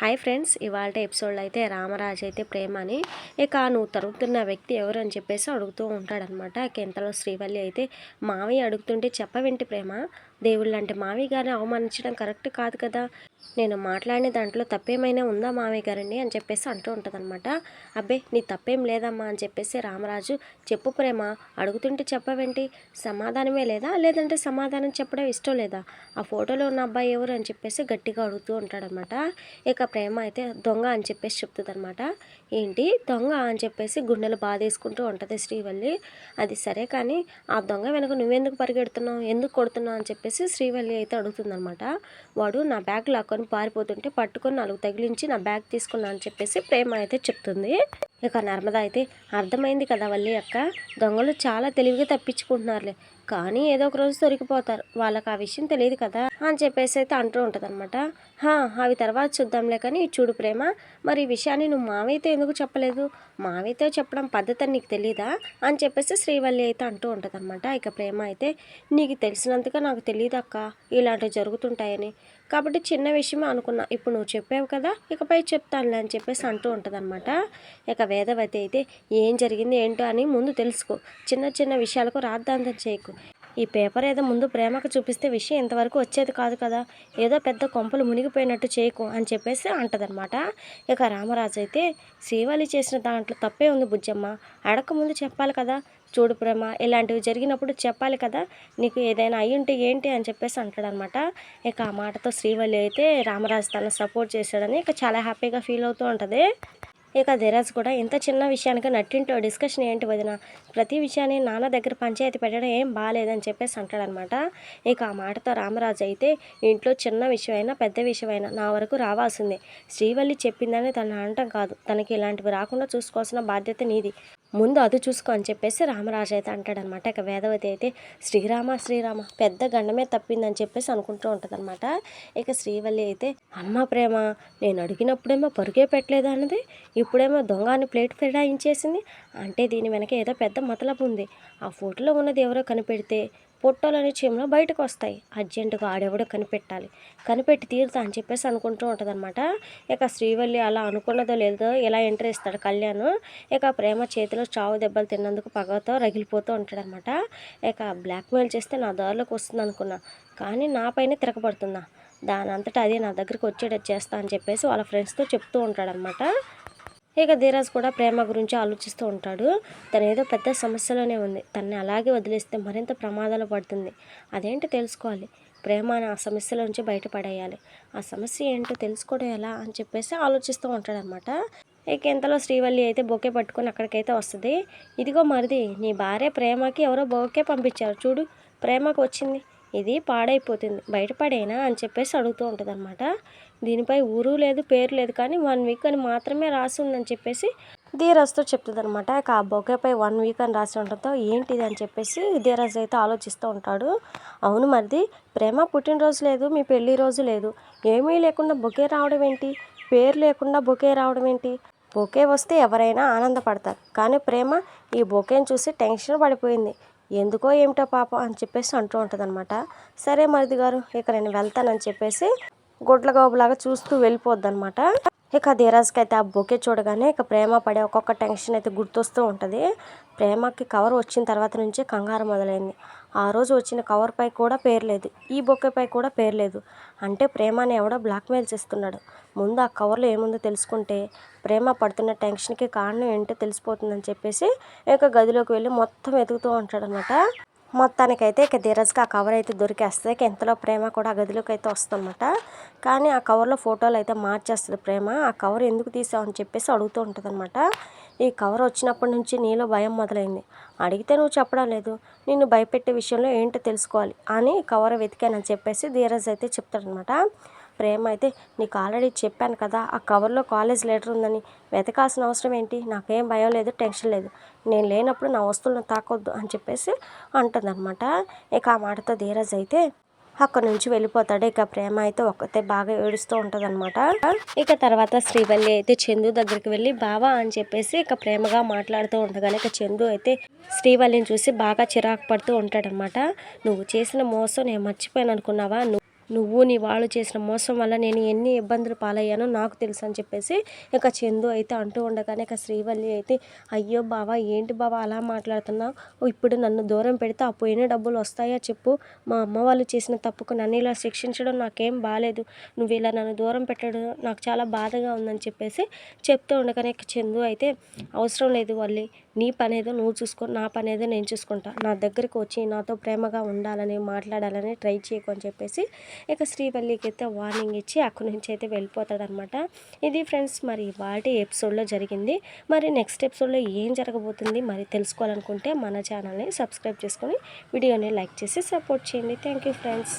Hi friends ఇవాళ ఎపిసోడ్లో అయితే రామరాజు అయితే ప్రేమ అని ఇక నువ్వు తరుగుతున్న వ్యక్తి ఎవరు అని చెప్పేసి అడుగుతూ ఉంటాడనమాట ఇంతలో శ్రీవల్లి అయితే మావి అడుగుతుంటే చెప్పవేంటి ప్రేమ? దేవుళ్ళు అంటే మావయ్య గారిని అవమానించడం కరెక్ట్ కాదు కదా? నేను మాట్లాడిన దాంట్లో తప్పేమైనా ఉందా మామయ్య గారండి అని చెప్పేసి అంటూ ఉంటుందన్నమాట. అబ్బే నీ తప్పేం లేదమ్మా అని చెప్పేసి రామరాజు చెప్పు ప్రేమ అడుగుతుంటే చెప్పవేంటి? సమాధానమే లేదా? లేదంటే సమాధానం చెప్పడం ఇష్టం లేదా? ఆ ఫోటోలో ఉన్న అబ్బాయి ఎవరు అని చెప్పేసి గట్టిగా అడుగుతూ ఉంటాడనమాట ఇక ప్రేమ అయితే దొంగ అని చెప్పేసి చెప్తుంది అనమాట ఏంటి? దొంగ అని చెప్పేసి గుండెలు బాధేసుకుంటూ ఉంటుంది శ్రీవల్లి. అది సరే కానీ ఆ దొంగ వెనక నువ్వెందుకు పరిగెడుతున్నావు? ఎందుకు కొడుతున్నావు? అని చెప్పేసి శ్రీవల్లి అయితే అడుగుతుందనమాట వాడు నా బ్యాగ్ లాక్కొని పారిపోతుంటే పట్టుకొని నాలుగు తగిలించి నా బ్యాగ్ తీసుకున్నా అని చెప్పేసి ప్రేమ అయితే చెప్తుంది. ఇక నర్మద అయితే అర్థమైంది కదా వల్లి అక్క. దొంగలు చాలా తెలివిగా తప్పించుకుంటున్నారులే. కానీ ఏదో ఒక రోజు దొరికిపోతారు వాళ్ళకి ఆ విషయం తెలియదు కదా అని చెప్పేసి అయితే అంటూ ఉంటుంది అనమాట అవి తర్వాత చూద్దాంలే కానీ చూడు ప్రేమ. మరి ఈ విషయాన్ని నువ్వు మావైతే ఎందుకు చెప్పలేదు? మావైతే చెప్పడం పద్ధతి అని నీకు తెలియదా అని చెప్పేసి శ్రీవల్లి అయితే అంటూ ఉంటుంది అనమాట ఇక ప్రేమ అయితే నీకు తెలిసినంతగా నాకు తెలియదు అక్క. ఇలాంటివి జరుగుతుంటాయని. కాబట్టి చిన్న విషయమే అనుకున్నా. ఇప్పుడు నువ్వు చెప్పావు కదా ఇకపై చెప్తానులే అని చెప్పేసి అంటూ ఉంటుందన్నమాట. ఇక వేదవతి అయితే ఏం జరిగింది ఏంటో అని ముందు తెలుసుకో. చిన్న చిన్న విషయాలకు రాద్ధాంతం చేయకు. ఈ పేపర్ ఏదో ముందు ప్రేమకు చూపిస్తే విషయం ఇంతవరకు వచ్చేది కాదు కదా. ఏదో పెద్ద కొంపలు మునిగిపోయినట్టు చేయకు అని చెప్పేసి అంటదనమాట ఇక రామరాజు అయితే శ్రీవల్లి చేసిన దాంట్లో తప్పే ఉంది బుజ్జమ్మ. అడక ముందు చెప్పాలి కదా. చూడు ప్రేమ ఇలాంటివి జరిగినప్పుడు చెప్పాలి కదా. నీకు ఏదైనా అయ్యి ఉంటే ఏంటి అని చెప్పేసి అంటాడనమాట ఇక ఆ మాటతో శ్రీవల్లి అయితే రామరాజు తన సపోర్ట్ చేశాడని ఇక చాలా హ్యాపీగా ఫీల్ అవుతూ ఉంటుంది. ఇక ధీరజ్ కూడా ఇంత చిన్న విషయానికి నట్టింటో డిస్కషన్ ఏంటి వదిన? ప్రతి విషయాన్ని నాన్న దగ్గర పంచాయతీ పెట్టడం ఏం బాగాలేదని చెప్పేసి అంటాడనమాట. ఇక ఆ మాటతో రామరాజు అయితే ఇంట్లో చిన్న విషయమైనా పెద్ద విషయమైనా నా వరకు రావాల్సిందే. శ్రీవల్లి చెప్పిందని తను అనటం కాదు. తనకి ఇలాంటివి రాకుండా చూసుకోవాల్సిన బాధ్యత నీది. ముందు అది చూసుకో అని చెప్పేసి రామరాజు అయితే అంటాడనమాట. ఇక వేదవతి అయితే శ్రీరామ శ్రీరామ పెద్ద గండమే తప్పిందని చెప్పేసి అనుకుంటూ ఉంటుందన్నమాట ఇక శ్రీవల్లి అయితే అమ్మ ప్రేమ నేను అడిగినప్పుడేమో పరుగే పెట్టలేదు అన్నది? ఇప్పుడేమో దొంగ అని ప్లేట్ ఫిరాయించేసింది? అంటే దీని వెనక ఏదో పెద్ద మతలబు ఉంది. ఆ ఫోటోలో ఉన్నది ఎవరో కనిపెడితే పొట్టోలని చీమలు బయటకు వస్తాయి. అర్జెంటుగా ఆడెవడో కనిపెట్టాలి. కనిపెట్టి తీరుతా అని చెప్పేసి అనుకుంటూ ఉంటుందన్నమాట. ఇక శ్రీవల్లి అలా అనుకున్నదో లేదో ఇలా ఎంట్రీ ఇస్తాడు కళ్యాణ్? ఇక ప్రేమ చేతిలో చావు దెబ్బలు తిన్నందుకు పగతో రగిలిపోతూ ఉంటాడనమాట ఇక బ్లాక్మెయిల్ చేస్తే నా దారిలోకి వస్తుంది అనుకున్నా. కానీ నా పైన తిరగబడుతుందా? దాని అంతటా అదే నా దగ్గరికి వచ్చేటట్టు చేస్తా అని చెప్పేసి వాళ్ళ ఫ్రెండ్స్తో చెప్తూ ఉంటాడనమాట ఇక ధీరాజ్ కూడా ప్రేమ గురించి ఆలోచిస్తూ ఉంటాడు. తను ఏదో పెద్ద సమస్యలోనే ఉంది. తనని అలాగే వదిలేస్తే మరింత ప్రమాదాలు పడుతుంది. అదేంటో తెలుసుకోవాలి. ప్రేమ అనే ఆ సమస్యల నుంచి బయటపడేయాలి. ఆ సమస్య ఏంటో తెలుసుకోవడం ఎలా అని చెప్పేసి ఆలోచిస్తూ ఉంటాడనమాట ఇక ఇంతలో శ్రీవల్లి అయితే బొకే పట్టుకొని అక్కడికైతే వస్తుంది. ఇదిగో మరిది నీ భార్య ప్రేమకి ఎవరో బొకే పంపించారు. చూడు ప్రేమకు వచ్చింది. ఇది పాడైపోతుంది. బయటపడేనా అని చెప్పేసి అడుగుతూ ఉంటుంది అనమాట దీనిపై ఊరు లేదు పేరు లేదు కానీ వన్ వీక్ అని మాత్రమే రాసి ఉందని చెప్పేసి ధీరజ్తో చెప్తుంది అనమాట ఆ బొకేపై వన్ వీక్ అని రాసి ఉండటంతో ఏంటిది అని చెప్పేసి ధీరజ్ అయితే ఆలోచిస్తూ ఉంటాడు. అవును మరిది ప్రేమ పుట్టినరోజు లేదు మీ పెళ్ళి రోజు లేదు. ఏమీ లేకుండా బొకే రావడం ఏంటి? పేరు లేకుండా బొకే రావడం ఏంటి? బొకే వస్తే ఎవరైనా ఆనందపడతారు. కానీ ప్రేమ ఈ బొకేని చూసి టెన్షన్ పడిపోయింది. ఎందుకో ఏమిటో పాపం అని చెప్పేసి అంటూ ఉంటుంది అనమాట సరే మరిది గారు ఇక నేను వెళ్తానని చెప్పేసి గుడ్ల గోబులాగా చూస్తూ వెళ్ళిపోద్ది అనమాట ఇక ధీరాజ్కి అయితే ఆ బొకే చూడగానే ఇక ప్రేమ పడే ఒక్కొక్క టెన్షన్ అయితే గుర్తొస్తూ ఉంటుంది. ప్రేమకి కవర్ వచ్చిన తర్వాత నుంచే కంగారు మొదలైంది. ఆ రోజు వచ్చిన కవర్పై కూడా పేరు లేదు. ఈ బొక్కెపై కూడా పేరు లేదు. అంటే ప్రేమని ఎవడో బ్లాక్మెయిల్ చేస్తున్నాడు. ముందు ఆ కవర్లో ఏముందో తెలుసుకుంటే ప్రేమ పడుతున్న టెన్షన్కి కారణం ఏంటో తెలిసిపోతుందని చెప్పేసి ఇక గదిలోకి వెళ్ళి మొత్తం వెతుకుతూ ఉంటాడనమాట మొత్తానికైతే ఇక ధీరజ్కి ఆ కవర్ అయితే దొరికేస్తుంది. ఇక ఇంతలో ప్రేమ కూడా ఆ గదిలోకి అయితే వస్తుందన్నమాట. కానీ ఆ కవర్లో ఫోటోలు అయితే మార్చేస్తుంది ప్రేమ. ఆ కవర్ ఎందుకు తీసావు అని చెప్పేసి అడుగుతూ ఉంటుందన్నమాట. ఈ కవర్ వచ్చినప్పటి నుంచి నీలో భయం మొదలైంది. అడిగితే నువ్వు చెప్పడం లేదు. నిన్ను భయపెట్టే విషయంలో ఏంటో తెలుసుకోవాలి అని కవర్ వెతికానని చెప్పేసి ధీరజ్ అయితే చెప్తాడనమాట ప్రేమ అయితే నీకు ఆల్రెడీ చెప్పాను కదా ఆ కవర్లో కాలేజ్ లెటర్ ఉందని. వెతకాల్సిన అవసరం ఏంటి? నాకేం భయం లేదు టెన్షన్ లేదు. నేను లేనప్పుడు నా వస్తువులను తాకొద్దు అని చెప్పేసి అంటుందన్నమాట. ఇక ఆ మాటతో ధీరజ్ అయితే అక్కడ నుంచి వెళ్ళిపోతాడు. ఇక ప్రేమ అయితే ఒక్కతే బాగా ఏడుస్తూ ఉంటుంది అనమాట ఇక తర్వాత శ్రీవల్లి అయితే చందు దగ్గరికి వెళ్ళి బావా అని చెప్పేసి ఇక ప్రేమగా మాట్లాడుతూ ఉండగానే ఇక చందు అయితే శ్రీవల్లిని చూసి బాగా చిరాకు పడుతూ ఉంటాడనమాట నువ్వు చేసిన మోసం నేను మర్చిపోయాను అనుకున్నావా నువ్వు నీ వాళ్ళు చేసిన మోసం వల్ల నేను ఎన్ని ఇబ్బందులు పాలయ్యానో నాకు తెలుసు అని చెప్పేసి ఇక చందు అయితే అంటూ ఉండగానే ఇక శ్రీవల్లి అయితే అయ్యో బావా ఏంటి బావా అలా మాట్లాడుతున్నావు? ఇప్పుడు నన్ను దూరం పెడితే ఆ పోయిన డబ్బులు వస్తాయా చెప్పు. మా అమ్మ వాళ్ళు చేసిన తప్పుకు నన్ను ఇలా శిక్షించడం నాకేం బాగాలేదు నువ్వు ఇలా నన్ను దూరం పెట్టడం నాకు చాలా బాధగా ఉందని చెప్పేసి చెప్తూ ఉండగానే ఇక చందు అయితే అవసరం లేదు వల్లి నీ పని ఏదో నువ్వు చూసుకో నా పని ఏదో నేను చూసుకుంటా. నా దగ్గరకు వచ్చి నాతో ప్రేమగా ఉండాలని మాట్లాడాలని ట్రై చేయకు అని చెప్పేసి ఇక శ్రీవల్లికి అయితే వార్నింగ్ ఇచ్చి అక్కడి నుంచి అయితే వెళ్ళిపోతాడనమాట. ఇది ఫ్రెండ్స్ మరి వాటి ఎపిసోడ్లో జరిగింది. మరి నెక్స్ట్ ఎపిసోడ్లో ఏం జరగబోతుంది మరి తెలుసుకోవాలనుకుంటే మన ఛానల్ని సబ్స్క్రైబ్ చేసుకొని వీడియోని లైక్ చేసి సపోర్ట్ చేయండి. Thank you friends.